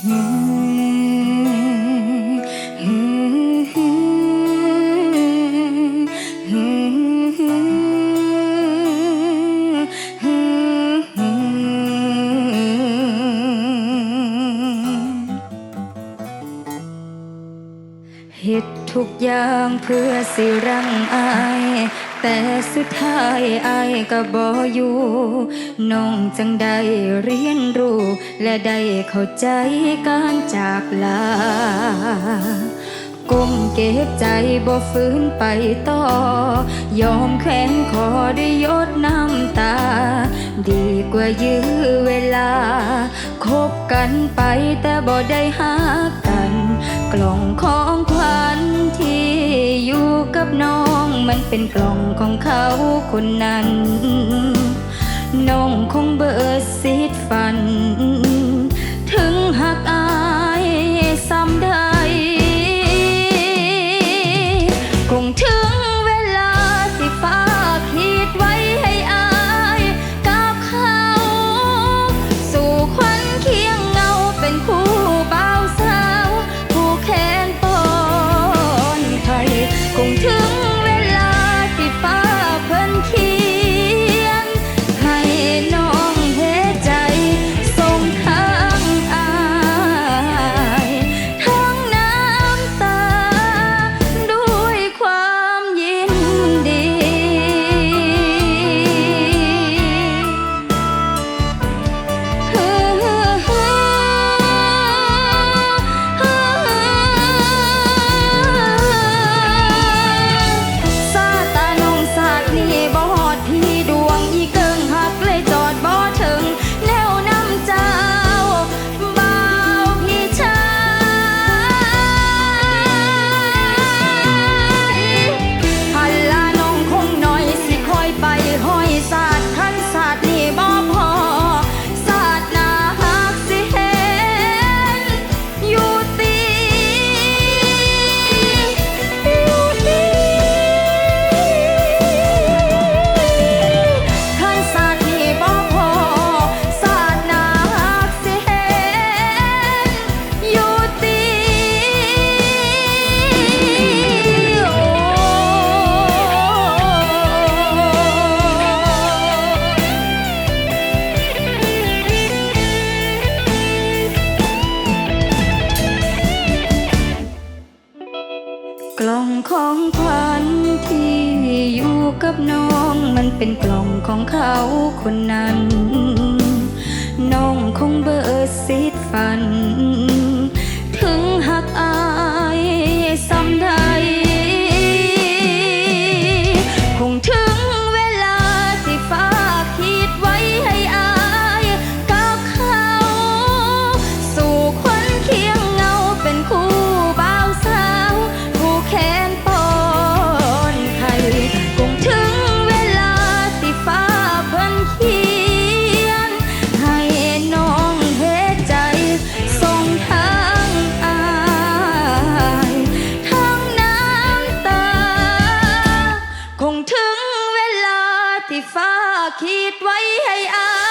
เฮ็ดทุกอย่างเพื่อสิรังอาย แต่สุดท้ายไอ้ก็บออยู่น้องจังได้เรียนรู้ และได้เข้าใจการจากลาก้มเก็บใจบ่ฟื้นไปต่อ ยอมแข็งคอด้วยยดน้ำตา ดีกว่ายื้อเวลา คบกันไปแต่บ่ได้หากัน กล่องคอ มันเป็นกล่องของเขาคนนั้น น้องคงเบิดสิทธิ์ฝัน กับน้องมันเป็นกล่องของเขาคนนั้น น้องคงเบอร์สิดฟัน คิดไว้ให้อา